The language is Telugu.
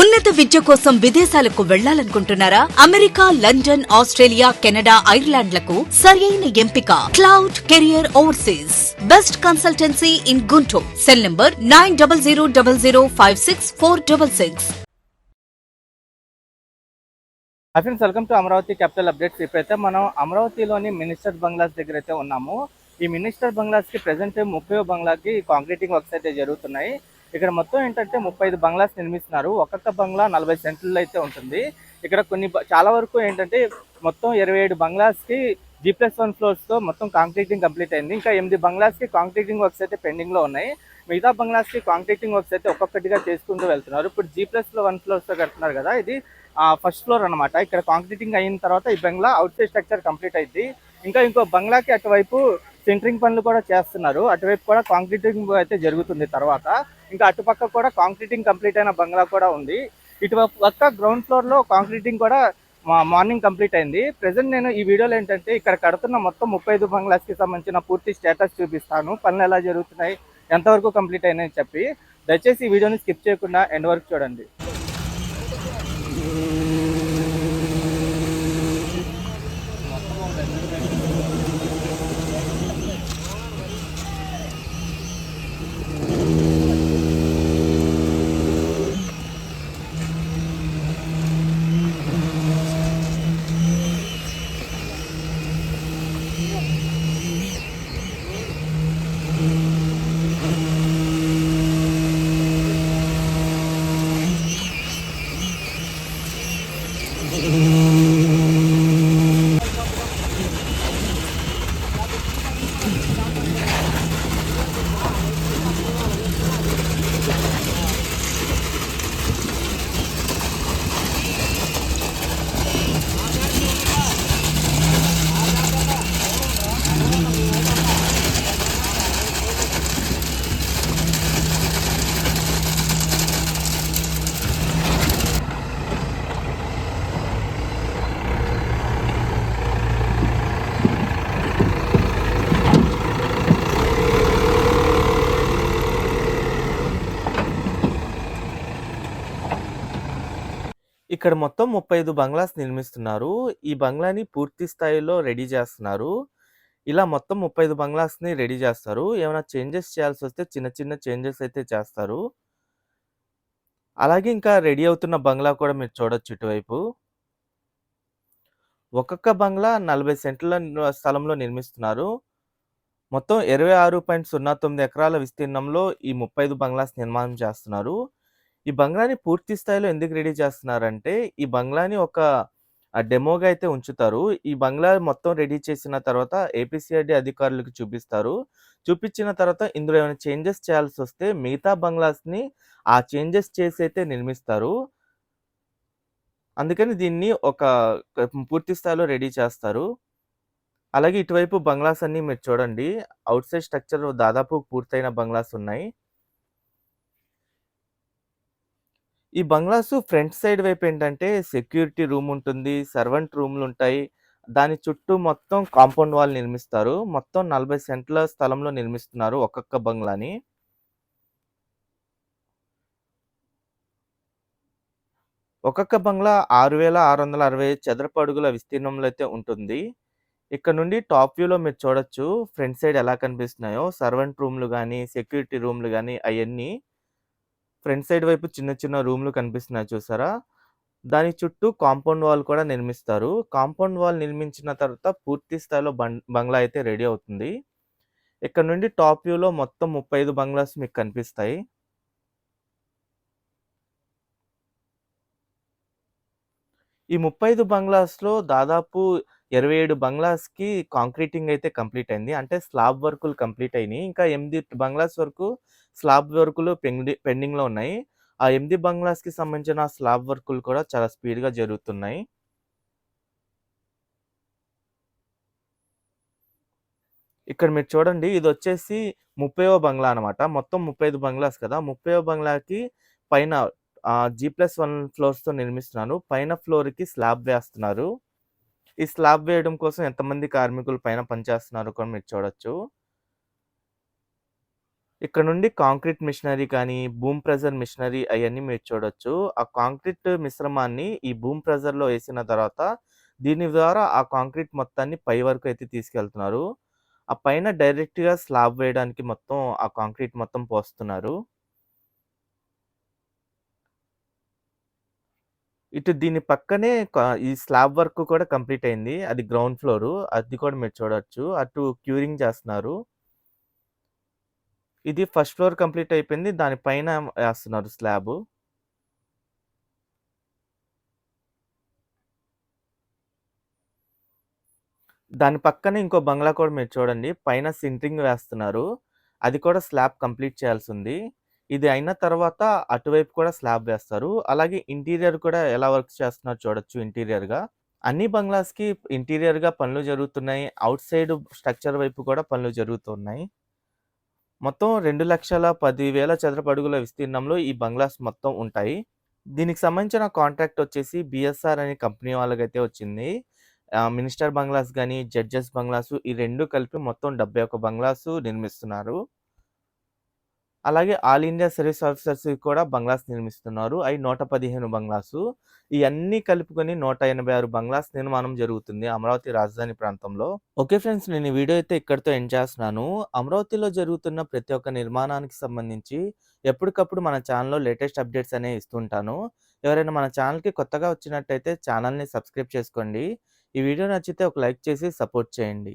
ఉన్నత విద్య కోసం విదేశాలకు వెళ్ళాలనుకుంటున్నారా? అమెరికా లండన్ ఆస్ట్రేలియా కెనడా ఐర్లాండ్లకు సరియైన ఎంపిక. Cloud career overseas. Best consultancy in Guntur. Cell number nine double zero double zero five six four double six. Hi friends welcome to Amaravati capital updates ఇప్పుడైతే మనం అమరావతిలోని మినిస్టర్ బంగ్లాస్ దగ్గర అయితే ఉన్నాము. ఈ మినిస్టర్ బంగ్లాస్కి ప్రెసెంట్ ముప్పై బంగ్లాకి కాంక్రీటింగ్ వర్క్స్ అయితే జరుగుతున్నాయి. ఇక్కడ మొత్తం ఏంటంటే ముప్పై ఐదు బంగ్లాస్ నిర్మిస్తున్నారు. ఒక్కొక్క బంగ్లా నలభై సెంట్లు అయితే ఉంటుంది. ఇక్కడ కొన్ని చాలా వరకు ఏంటంటే మొత్తం ఇరవై ఏడు బంగ్లాస్కి జీ ప్లస్ వన్ ఫ్లోర్స్తో మొత్తం కాంక్రీటింగ్ కంప్లీట్ అయింది. ఇంకా ఎనిమిది బంగ్లాస్కి కాంక్రీటింగ్ వర్క్స్ అయితే పెండింగ్లో ఉన్నాయి. మిగతా బంగ్లాస్కి కాంక్రీటింగ్ వర్క్స్ అయితే ఒక్కొక్కటిగా చేసుకుంటూ వెళ్తున్నారు. ఇప్పుడు జీ ప్లస్లో వన్ ఫ్లోర్స్తో కడుతున్నారు కదా ఇది ఫస్ట్ ఫ్లోర్ అన్నమాట. ఇక్కడ కాంక్రీటింగ్ అయిన తర్వాత ఈ బంగ్లా అవుట్ సైడ్ స్ట్రక్చర్ కంప్లీట్ అయింది ఇంకా ఇంకో బంగ్లాకి అటువైపు సెంటరింగ్ పనులు కూడా చేస్తున్నారు. అటువైపు కూడా కాంక్రీటింగ్ అయితే జరుగుతుంది తర్వాత. ఇంకా అటుపక్క కూడా కాంక్రీటింగ్ కంప్లీట్ అయిన బంగ్లా కూడా ఉంది. ఇటువైపు పక్క గ్రౌండ్ ఫ్లోర్లో కాంక్రీటింగ్ కూడా మార్నింగ్ కంప్లీట్ అయింది. ప్రెసెంట్ నేను ఈ వీడియోలో ఏంటంటే ఇక్కడ కడుతున్న మొత్తం ముప్పై ఐదు బంగ్లాస్కి సంబంధించిన పూర్తి స్టేటస్ చూపిస్తాను. పనులు ఎలా జరుగుతున్నాయి ఎంతవరకు కంప్లీట్ అయినాయని చెప్పి. దయచేసి ఈ వీడియోని స్కిప్ చేయకుండా ఎండ్ వరకు చూడండి. ఇక్కడ మొత్తం ముప్పై ఐదు బంగ్లాస్ నిర్మిస్తున్నారు. ఈ బంగ్లాని పూర్తి స్థాయిలో రెడీ చేస్తున్నారు. ఇలా మొత్తం ముప్పై ఐదు బంగ్లాస్ని రెడీ చేస్తారు. ఏమైనా చేంజెస్ చేయాల్సి వస్తే చిన్న చిన్న చేంజెస్ అయితే చేస్తారు. అలాగే ఇంకా రెడీ అవుతున్న బంగ్లా కూడా మీరు చూడొచ్చు ఇటువైపు. ఒక్కొక్క బంగ్లా నలభై సెంట్ల స్థలంలో నిర్మిస్తున్నారు. మొత్తం ఇరవై ఆరు పాయింట్ సున్నా తొమ్మిది ఎకరాల విస్తీర్ణంలో ఈ ముప్పై ఐదు బంగ్లాస్ నిర్మాణం చేస్తున్నారు. ఈ బంగ్లాని పూర్తి స్థాయిలో ఎందుకు రెడీ చేస్తున్నారంటే ఈ బంగ్లాని ఒక డెమోగా అయితే ఉంచుతారు. ఈ బంగ్లా మొత్తం రెడీ చేసిన తర్వాత ఏపీసీఆర్డీ అధికారులకు చూపిస్తారు. చూపించిన తర్వాత ఇందులో ఏమైనా చేంజెస్ చేయాల్సి వస్తే మిగతా బంగ్లాస్ని ఆ చేంజెస్ చేసి అయితే నిర్మిస్తారు. అందుకని దీన్ని ఒక పూర్తి స్థాయిలో రెడీ చేస్తారు. అలాగే ఇటువైపు బంగ్లాస్ అన్ని మీరు చూడండి. అవుట్ సైడ్ స్ట్రక్చర్ దాదాపు పూర్తయిన బంగ్లాస్ ఉన్నాయి. ఈ బంగ్లాస్ ఫ్రంట్ సైడ్ వైపు ఏంటంటే సెక్యూరిటీ రూమ్ ఉంటుంది సర్వెంట్ రూమ్లు ఉంటాయి. దాని చుట్టూ మొత్తం కాంపౌండ్ వాల్ నిర్మిస్తారు. మొత్తం నలభై సెంట్ల స్థలంలో నిర్మిస్తున్నారు ఒక్కొక్క బంగ్లాని. ఒక్కొక్క బంగ్లా ఆరు వేల ఆరు వందల అరవై చదరపు అడుగుల విస్తీర్ణంలో అయితే ఉంటుంది. ఇక్కడ నుండి టాప్ వ్యూలో మీరు చూడొచ్చు. ఫ్రంట్ సైడ్ ఎలా కనిపిస్తున్నాయో సర్వెంట్ రూమ్లు కానీ సెక్యూరిటీ రూమ్లు కానీ అవన్నీ ఫ్రంట్ సైడ్ వైపు చిన్న చిన్న రూమ్లు కనిపిస్తున్నాయి చూసారా? దాని చుట్టూ కాంపౌండ్ వాల్ కూడా నిర్మిస్తారు. కాంపౌండ్ వాల్ నిర్మించిన తర్వాత పూర్తి స్థాయిలో బంగ్లా అయితే రెడీ అవుతుంది. ఇక్కడ నుండి టాప్ వ్యూలో మొత్తం ముప్పై ఐదు బంగ్లాస్ మీకు కనిపిస్తాయి. ఈ ముప్పై ఐదు బంగ్లాస్లో దాదాపు ఇరవై ఏడు బంగ్లాస్కి కాంక్రీటింగ్ అయితే కంప్లీట్ అయింది. అంటే స్లాబ్ వర్కులు కంప్లీట్ అయినాయి. ఇంకా ఎనిమిది బంగ్లాస్ వరకు స్లాబ్ వర్కులు పెండి పెండింగ్లో ఉన్నాయి. ఆ ఎనిమిది బంగ్లాస్కి సంబంధించిన స్లాబ్ వర్కులు కూడా చాలా స్పీడ్గా జరుగుతున్నాయి. ఇక్కడ మీరు చూడండి ఇది వచ్చేసి ముప్పైవ బంగ్లా అనమాట మొత్తం ముప్పై ఐదు బంగ్లాస్ కదా. ముప్పైవ బంగ్లాకి పైన జీ ప్లస్ వన్ ఫ్లోర్స్తో నిర్మిస్తున్నాను. పైన ఫ్లోర్కి స్లాబ్ వేస్తున్నారు. ఈ స్లాబ్ వేయడం కోసం ఎంతమంది కార్మికులు పైన పనిచేస్తున్నారు కూడా మీరు చూడొచ్చు. ఇక్కడ నుండి కాంక్రీట్ మిషనరీ కానీ, బూమ్ ప్రెజర్ మిషనరీ అవన్నీ మీరు చూడొచ్చు. ఆ కాంక్రీట్ మిశ్రమాన్ని ఈ బూమ్ ప్రెజర్‌లో వేసిన తర్వాత, దీని ద్వారా ఆ కాంక్రీట్ మొత్తాన్ని పై వరకు అయితే తీసుకెళ్తున్నారు. ఆ పైన డైరెక్ట్‌గా స్లాబ్ వేయడానికి మొత్తం ఆ కాంక్రీట్ మొత్తం పోస్తున్నారు. ఇటు దీని పక్కనే ఈ స్లాబ్ వర్క్ కూడా కంప్లీట్ అయింది. అది గ్రౌండ్ ఫ్లోరు. అది కూడా మీరు చూడొచ్చు. అటు క్యూరింగ్ చేస్తున్నారు. ఇది ఫస్ట్ ఫ్లోర్ కంప్లీట్ అయిపోయింది. దాని పైన స్లాబ్ దాని పక్కనే ఇంకో బంగ్లా కూడా మీరు చూడండి. పైన సింట్రింగ్ వేస్తున్నారు. అది కూడా స్లాబ్ కంప్లీట్ చేయాల్సి ఉంది ఇది అయిన తర్వాత అటువైపు కూడా స్లాబ్ వేస్తారు. అలాగే ఇంటీరియర్ కూడా ఎలా వర్క్ చేస్తున్నారో చూడొచ్చు ఇంటీరియర్‌గా. అన్ని బంగ్లాస్‌కి ఇంటీరియర్‌గా పనులు జరుగుతున్నాయి. అవుట్ సైడ్ స్ట్రక్చర్ వైపు కూడా పనులు జరుగుతున్నాయి. మొత్తం రెండు లక్షల పదివేల చదరపడుగుల విస్తీర్ణంలో ఈ బంగ్లాస్ మొత్తం ఉంటాయి. దీనికి సంబంధించిన కాంట్రాక్ట్ వచ్చేసి బీఎస్ఆర్ అనే కంపెనీ వాళ్ళకైతే వచ్చింది. మినిస్టర్ బంగ్లాస్ కానీ జడ్జెస్ బంగ్లాసు ఈ రెండు కలిపి మొత్తం 71 బంగ్లాసు నిర్మిస్తున్నారు. అలాగే ఆల్ ఇండియా సర్వీస్ ఆఫీసర్స్ కూడా బంగ్లాస్ నిర్మిస్తున్నారు. ఐ నూట పదిహేను బంగ్లాసు. ఇవన్నీ కలుపుకొని 186 బంగ్లాస్ నిర్మాణం జరుగుతుంది అమరావతి రాజధాని ప్రాంతంలో. ఓకే ఫ్రెండ్స్ నేను ఈ వీడియో అయితే ఇక్కడితో ఎండ్ చేస్తున్నాను. అమరావతిలో జరుగుతున్న ప్రతి ఒక్క నిర్మాణానికి సంబంధించి ఎప్పటికప్పుడు మన ఛానల్లో లేటెస్ట్ అప్డేట్స్ అనేవి ఇస్తుంటాను. ఎవరైనా మన ఛానల్కి కొత్తగా వచ్చినట్టయితే ఛానల్ని సబ్స్క్రైబ్ చేసుకోండి. ఈ వీడియో నచ్చితే ఒక లైక్ చేసి సపోర్ట్ చేయండి.